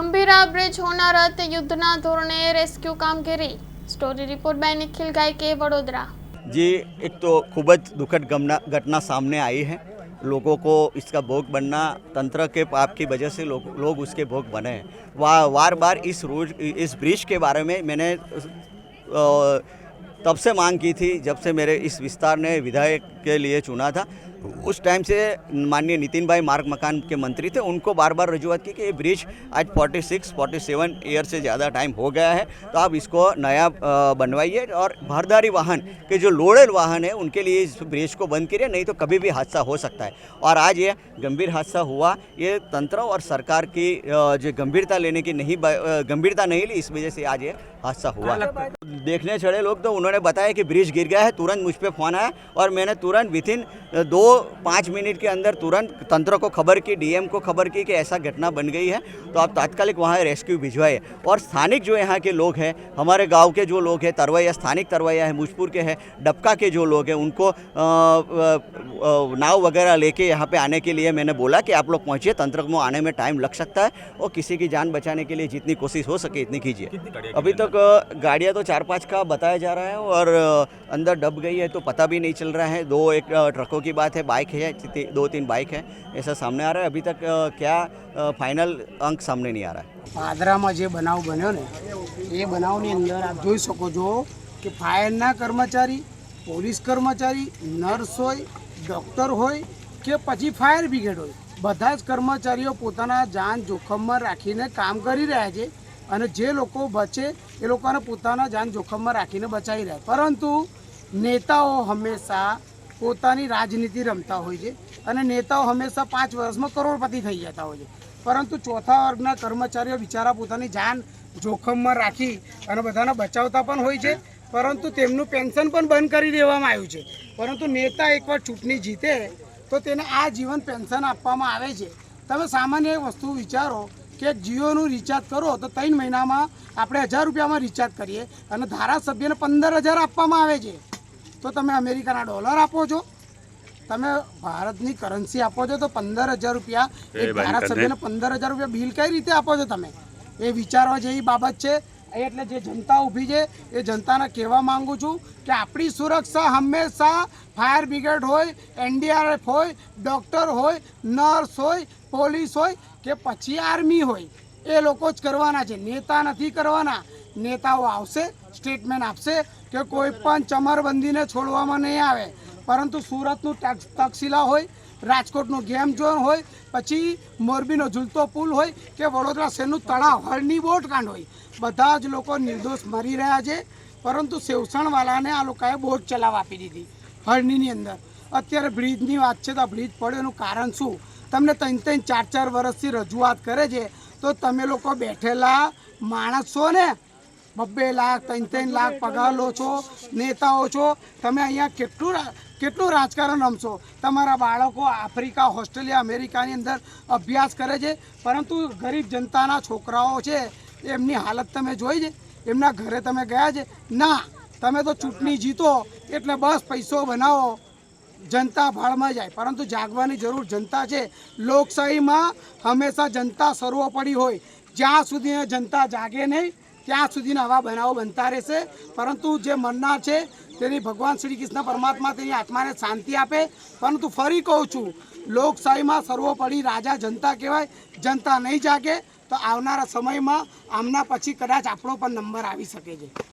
Gambhira bridge હોનારત યુદ્ધના ધોરણે રેસ્ક્યુ કામગીરી story report by Nikhil Gayake Vadodara जी एक तो खूब ज दुखद गमना घटना सामने आई है लोगों को इसका भोग बनना तंत्र के पाप की वजह से लोग लोग उसके भोग बने हैं वा वार बार इस रोड इस ब्रिज के बारे में मैंने अ, तब से मांग की थी जब से मेरे इस विस्तार ने विधायक के लिए चुना था उस टाइम से माननीय नितिन भाई मार्ग मकान के मंत्री थे, उनको बार बार रजूआत की कि ये ब्रिज आज 46 47 ईयर से ज़्यादा टाइम हो गया है तो आप इसको नया बनवाइए और भारदारी वाहन के जो लोडेड वाहन है, उनके लिए इस ब्रिज को बंद करिए, नहीं तो कभी भी हादसा हो सकता है। और आज ये गंभीर हादसा हुआ, ये तंत्र और सरकार की जो गंभीरता लेने की नहीं गंभीरता नहीं ली, इस वजह से आज ये हादसा हुआ। देखने चढ़े लोग तो उन्होंने बताया कि ब्रिज गिर गया है, तुरंत मुझ पर फ़ोन आया और मैंने तुरंत विथ इन दो पाँच मिनट के अंदर तुरंत तंत्र को खबर की डीएम को खबर की कि ऐसा घटना बन गई है तो आप तात्कालिक वहाँ रेस्क्यू भिजवाए। और स्थानिक जो यहाँ के लोग हैं हमारे गाँव के जो लोग हैं तरवैया स्थानिक तरवैया है मुजपुर के हैं डबका के जो लोग हैं उनको नाव वगैरह लेके यहाँ पे आने के लिए मैंने बोला कि आप लोग पहुँचिए तंत्र को आने में टाइम लग सकता है और किसी की जान बचाने के लिए जितनी कोशिश हो सके इतनी कीजिए। अभी तक गाड़ियाँ तो चार पाँच का बताया जा रहा है और अंदर डब गई है तो पता भी नहीं चल रहा है। दो एक ट्रकों की बात है बाइक है ती- दो तीन बाइक है ऐसा सामने आ रहा है अभी तक अ, क्या अ, फाइनल अंक सामने नहीं आ रहा है પાદરામાં જે બનાવ બન્યો ને એ બનાવની અંદર આપ જોઈ શકો છો કે ફાયરના કર્મચારી પોલીસ કર્મચારી નર્સ હોય ડૉક્ટર હોય કે પછી ફાયર બ્રિગેડ હોય બધા જ કર્મચારીઓ પોતાના જાન જોખમમાં રાખીને કામ કરી રહ્યા છે અને જે લોકો બચે એ લોકોને પોતાના જાન જોખમમાં રાખીને બચાવી રહ્યા પરંતુ નેતાઓ હંમેશા પોતાની રાજનીતિ રમતા હોય છે અને નેતાઓ હંમેશા પાંચ વર્ષમાં કરોડપતિ થઈ જતા હોય છે. પરંતુ ચોથા વર્ગના કર્મચારીઓ બિચારા પોતાની જાન જોખમમાં રાખી અને બધાને બચાવતા પણ હોય છે, પરંતુ તેમનું પેન્શન પણ બંધ કરી દેવામાં આવ્યું છે. પરંતુ નેતા એકવાર ચૂંટણી જીતે તો તેને આ જીવન પેન્શન આપવામાં આવે છે. તમે સામાન્ય વસ્તુ વિચારો કે જીઓનું રિચાર્જ કરો તો ત્રણ મહિનામાં આપણે હજાર રૂપિયામાં રિચાર્જ કરીએ અને ધારાસભ્યને પંદર હજાર આપવામાં આવે છે. તો તમે અમેરિકાના ડોલર આપો છો? તમે ભારતની કરન્સી આપો છો તો પંદર હજાર રૂપિયા એક ધારાસભ્યને પંદર હજાર રૂપિયા બિલ કઈ રીતે આપો છો તમે? એ વિચારવા જેવી બાબત છે. એટલે જે જનતા ઊભી છે એ જનતાને કહેવા માંગુ છું કે આપણી સુરક્ષા હંમેશા ફાયર બ્રિગેડ હોય એનડીઆરએફ હોય ડૉક્ટર હોય નર્સ હોય પોલીસ હોય કે પછી આર્મી હોય. એ લોકો જ કરવાના છે. નેતા નથી કરવાના. નેતાઓ આવશે સ્ટેટમેન્ટ આપશે કે કોઈ પણ ચમરબંધીને છોડવામાં નહીં આવે. પરંતુ સુરતનું તક્ષ- તક્ષશિલા હોય, રાજકોટનું ગેમ ઝોન હોય, પછી મોરબીનો ઝૂલતો પુલ હોય કે વડોદરા શહેરનું તળાવ, હળની બોટ કાંડ હોય. બધા જ લોકો નિર્દોષ મરી રહ્યા છે. પરંતુ સેવસણવાલાને આ લોકોએ બોટ ચલાવ આપી દીધી, હળનીની અંદર. અત્યારે બ્રિજની વાત છે તો બ્રિજ પડ્યો એનું કારણ શું? તમને ત્રણ ત્રણ ચાર ચાર વર્ષથી રજૂઆત કરે છે. તો તમે લોકો બેઠેલા માણસ છો ને બબ્બે લાખ, ત્રણ ત્રણ લાખ પગાર લો છો, નેતાઓ છો. તમે અહીંયા કેટલું કેટલું રાજકારણ રમશો? તમારા બાળકો આફ્રિકા, ઓસ્ટ્રેલિયા, અમેરિકાની અંદર અભ્યાસ કરે છે, પરંતુ ગરીબ જનતાના છોકરાઓ છે, એમની હાલત તમે જોઈ છે? એમના ઘરે તમે ગયા છે? ના, તમે તો ચૂંટણી જીતો, એટલે બસ પૈસો બનાવો. જનતા ભાળમાં જાય, પરંતુ જાગવાની જરૂર જનતા છે. લોકશાહીમાં હંમેશા જનતા સર્વોપરી હોય. જ્યાં સુધી જનતા જાગે નહીં ત્યાં સુધીના આવા બનાવો બનતા રહેશે. પરંતુ જે મરનાર છે, તેની ભગવાન શ્રી કૃષ્ણ પરમાત્મા તેની આત્માને શાંતિ આપે. પરંતુ ફરી કહું છું, લોકશાહીમાં સર્વોપરી રાજા જનતા કહેવાય, જનતા નહીં જાગે, તો આવનારા સમયમાં આમના પછી કદાચ આપણો પણ નંબર આવી શકે છે.